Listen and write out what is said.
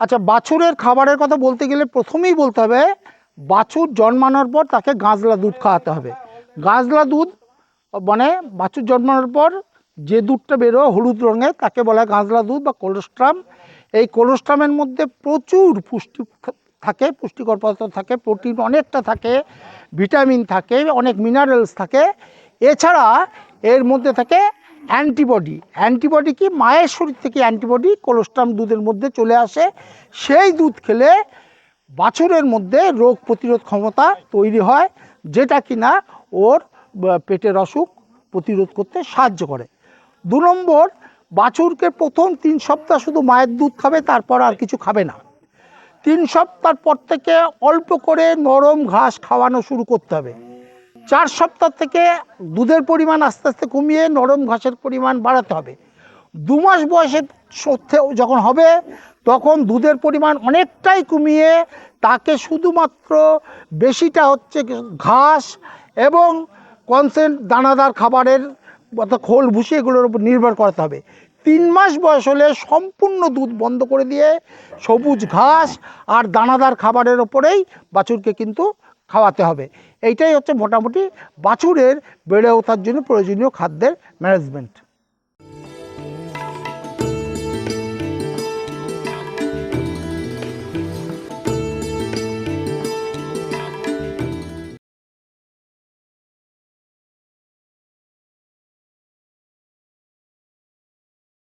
আচ্ছা বাছুরের খাবারের কথা বলতে গেলে প্রথমেই বলতে হবে, বাছুর জন্মানোর পর তাকে গাঁজলা দুধ খাওয়াতে হবে। গাঁজলা দুধ মানে বাছুর জন্মানোর পর যে দুধটা বেরো হলুদ রঙের, তাকে বলা হয় গাঁজলা দুধ বা কোলেস্ট্রাম। এই কোলেস্ট্রামের মধ্যে প্রচুর পুষ্টি থাকে, পুষ্টিকর পদার্থ থাকে, প্রোটিন অনেকটা থাকে, ভিটামিন থাকে, অনেক মিনারেলস থাকে। এছাড়া এর মধ্যে থাকে অ্যান্টিবডি। অ্যান্টিবডি কি? মায়ের শরীর থেকে অ্যান্টিবডি কোলোস্ট্রাম দুধের মধ্যে চলে আসে। সেই দুধ খেলে বাছুরের মধ্যে রোগ প্রতিরোধ ক্ষমতা তৈরি হয়, যেটা কিনা ওর পেটের অসুখ প্রতিরোধ করতে সাহায্য করে। দু নম্বর, বাছুরকে প্রথম তিন সপ্তাহ শুধু মায়ের দুধ খাবে, তারপর আর কিছু খাবে না। তিন সপ্তাহ পর থেকে অল্প করে নরম ঘাস খাওয়ানো শুরু করতে হবে। চার সপ্তাহ থেকে দুধের পরিমাণ আস্তে আস্তে কমিয়ে নরম ঘাসের পরিমাণ বাড়াতে হবে। দু মাস বয়সের যখন হবে, তখন দুধের পরিমাণ অনেকটাই কমিয়ে তাকে শুধুমাত্র বেশিটা হচ্ছে ঘাস এবং কনসেন্ট দানাদার খাবারের অর্থাৎ খোল ভুসি এগুলোর উপর নির্ভর করতে হবে। তিন মাস বয়স হলে সম্পূর্ণ দুধ বন্ধ করে দিয়ে সবুজ ঘাস আর দানাদার খাবারের ওপরেই বাছুরকে কিন্তু খাওয়াতে হবে। এইটাই হচ্ছে মোটামুটি বাছুরের বেড়ে ওঠার জন্য প্রয়োজনীয় খাদ্যের ম্যানেজমেন্ট